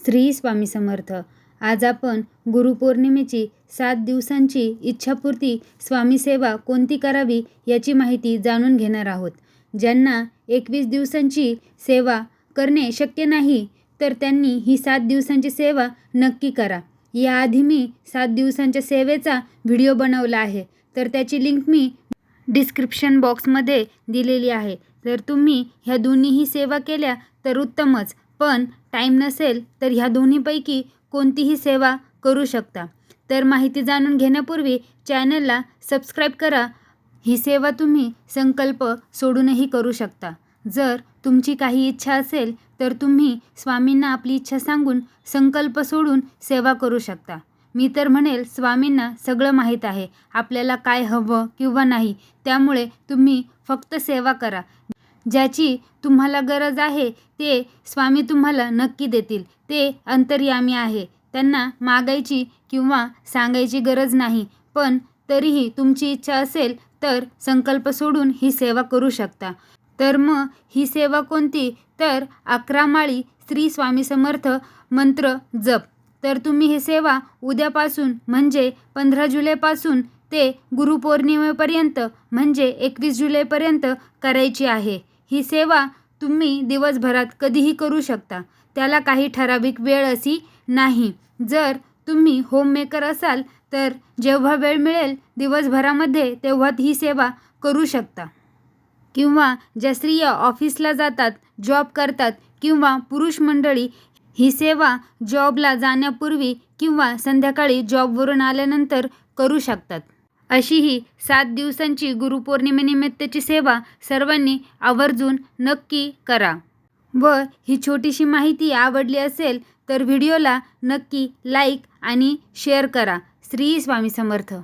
श्री स्वामी समर्थ. आज आपण गुरुपौर्णिमेची सात दिवसांची इच्छापूर्ती स्वामीसेवा कोणती करावी याची माहिती जाणून घेणार आहोत. ज्यांना एकवीस दिवसांची सेवा करणे शक्य नाही तर त्यांनी ही सात दिवसांची सेवा नक्की करा. याआधी मी सात दिवसांच्या सेवेचा व्हिडिओ बनवला आहे तर त्याची लिंक मी डिस्क्रिप्शन बॉक्समध्ये दिलेली आहे. जर तुम्ही ह्या दोन्हीही सेवा केल्या तर उत्तमच. पण टाईम नसेल तर ह्या दोन्हीपैकी कोणतीही सेवा करू शकता. तर माहिती जाणून घेण्यापूर्वी चॅनलला सबस्क्राईब करा. ही सेवा तुम्ही संकल्प सोडूनही करू शकता. जर तुमची काही इच्छा असेल तर तुम्ही स्वामींना आपली इच्छा सांगून संकल्प सोडून सेवा करू शकता. मी तर म्हणेल स्वामींना सगळं माहीत आहे. आपल्याला काय हवं किंवा नाही त्यामुळे तुम्ही फक्त सेवा करा. ज्याची तुम्हाला गरज आहे ते स्वामी तुम्हाला नक्की देतील. ते अंतर्यामी आहे. त्यांना मागायची किंवा सांगायची गरज नाही. पण तरीही तुमची इच्छा असेल तर संकल्प सोडून ही सेवा करू शकता. तर मग ही सेवा कोणती? तर अकरा माळी श्री स्वामी समर्थ मंत्र जप. तर तुम्ही ही सेवा उद्यापासून म्हणजे पंधरा जुलैपासून ते गुरुपौर्णिमेपर्यंत म्हणजे एकवीस जुलैपर्यंत करायची आहे. ही सेवा तुम्ही दिवसभरात कधीही करू शकता. त्याला काही ठराविक वेळ अशी नाही. जर तुम्ही होममेकर असाल तर जेव्हा वेळ मिळेल दिवसभरामध्ये तेव्हा ही सेवा करू शकता. किंवा ज्या स्त्रिया ऑफिसला जातात जॉब करतात किंवा पुरुष मंडळी ही सेवा जॉबला जाण्यापूर्वी किंवा संध्याकाळी जॉबवरून आल्यानंतर करू शकतात. अशी ही सात दिवसांची गुरुपौर्णिमेनिमित्तची सेवा सर्वांनी आवर्जून नक्की करा. व ही छोटीशी माहिती आवडली असेल तर व्हिडिओला नक्की लाईक आणि शेअर करा. श्री स्वामी समर्थ.